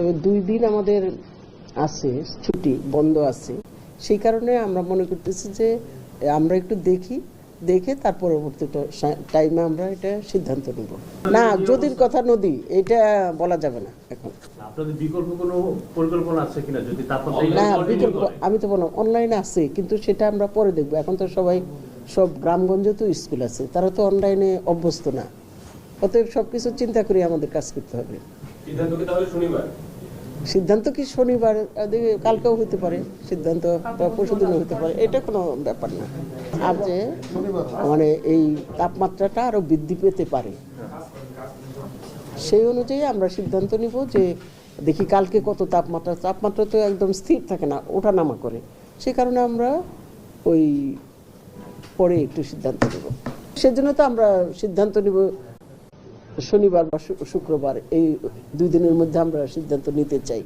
তবে দুই দিন আমাদের আছে ছুটি বন্ধ আছে। সেই কারণে আমরা মনে করতেছি যে আমরা একটু দেখি দেখে তার পরবর্তী টাইমে আমরা এটা সিদ্ধান্ত নেব। না যদির কথা নদী এটা বলা যাবে না এখন। আপনাদের বিকল্প কোনো পরিকল্পনা আছে কিনা? যদি তাপমাত্রা না বিকল্প আমি তো বললাম অনলাইনে আছে কিন্তু সেটা আমরা পরে দেখব। এখন তো সবাই সব গ্রামগঞ্জে তো স্কুল আছে তারা তো অনলাইনে অভ্যস্ত না। অতএব সব কিছু চিন্তা করে আমাদের কাজ করতে হবে। সিদ্ধান্ত শনিবার? সিদ্ধান্ত কি শনিবার কালকেও হতে পারে সিদ্ধান্ত পরশুদিনও হতে পারে এটা কোনো ব্যাপার না। আর যে মানে এই তাপমাত্রাটা আরও বৃদ্ধি পেতে পারে। সেই অনুযায়ী আমরা সিদ্ধান্ত নিব যে দেখি কালকে কত তাপমাত্রা তাপমাত্রা তো একদম স্থির থাকে না ওঠা নামা করে। সে কারণে আমরা ওই পরে একটু সিদ্ধান্ত নেব। সেজন্য তো আমরা সিদ্ধান্ত নিব শনিবার বা শুক্রবার এই দুই দিনের মধ্যে আমরা সিদ্ধান্ত নিতে চাই।